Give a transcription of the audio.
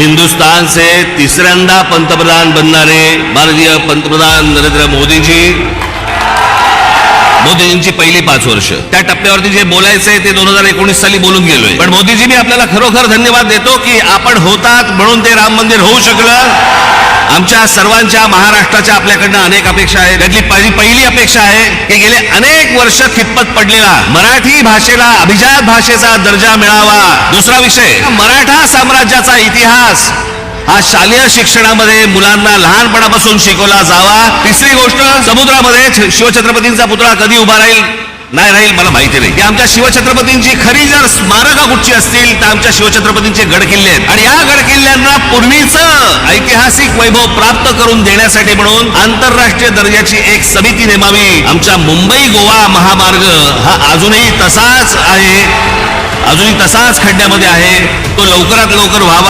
हिंदुस्तान से तिसऱ्यांदा पंतप्रधान बनणारे माननीय पंतप्रधान नरेंद्र मोदीजी. मोदीजींची पहिली पाच वर्ष. त्या टप्प्यावरती जे बोलायचंय ते दोन हजार एकोणीस साली बोलून गेलोय. पण मोदीजी मी आपल्याला खरोखर धन्यवाद देतो की आपण होतात म्हणून ते राम मंदिर होऊ शकलं. आमच्या सर्वांच्या महाराष्ट्राच्या आपल्याकडनं अनेक अपेक्षा आहेत. त्यातली पहिली पहिली अपेक्षा आहे की गेले अनेक वर्ष खितपत पडलेला मराठी भाषेला अभिजात भाषेचा दर्जा मिळावा. दुसरा विषय मराठा साम्राज्याचा इतिहास. हा शालेय शिक्षणामध्ये मुलांना लहानपणापासून शिकवला जावा. तिसरी गोष्ट समुद्रामध्ये शिवछत्रपतींचा पुतळा कधी उभा राहील? नाही राहील मला माहिती नाही. की आमच्या शिवछत्रपतींची खरी जर स्मारकं कुठची असतील तर आमच्या शिवछत्रपतींचे गड किल्ले आहेत. आणि या गड पूर्वीचं ऐतिहासिक वैभव प्राप्त करून देण्यासाठी म्हणून आंतरराष्ट्रीय दर्जाची एक समिती नेमावी. आमच्या मुंबई गोवा महामार्ग हा अजूनही तसाच आहे. अजूनही तसाच खड्ड्यामध्ये आहे. तो लवकरात लवकर व्हावा.